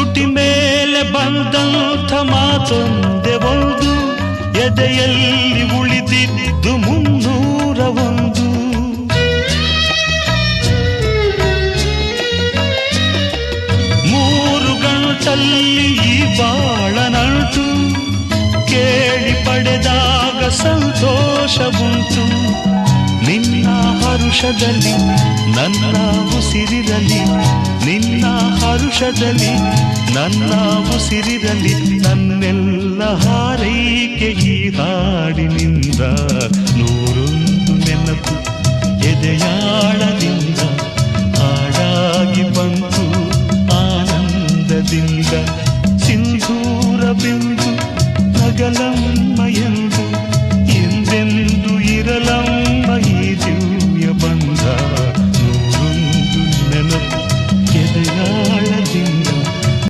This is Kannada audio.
ತುಟಿ ಮೇಲೆ ಬಂದಂಥ ಮಾತೊಂದೆ ಒಂದು ಎದೆಯಲ್ಲಿ ಉಳಿದಿದ್ದು ಮುನ್ನೂರ ಒಂದು ಮೂರು ಗಂಟಲ್ಲಿ ಈ ಬಾಳನಂಟು ಕೇಳಿ ಪಡೆದಾಗ ಸಂತೋಷವುಂಟು. ನಿನ್ನ ಹರುಷದಲ್ಲಿ, ನನ್ನ ಉಸಿರಿರಲಿ, ನಿನ್ನ ಹರುಷದಲ್ಲಿ ನನ್ನ ಉಸಿರಿರಲಿ ನನ್ನೆಲ್ಲ ಹಾರೈಕೆ ಈ ಹಾಡಿನಿಂದ. ನೂರೊಂದು ನೆನಪು ಎದೆಯಾಳದಿಂದ ಹಾಡಾಗಿ ಬಂತು ಆನಂದದಿಂದ. ಸಿಂಧೂರ ಬಿಂದು ನಗಲಮ್ಮ ಎಂದು ಎಂದೆಂದು ಇರಲಮ್ಮ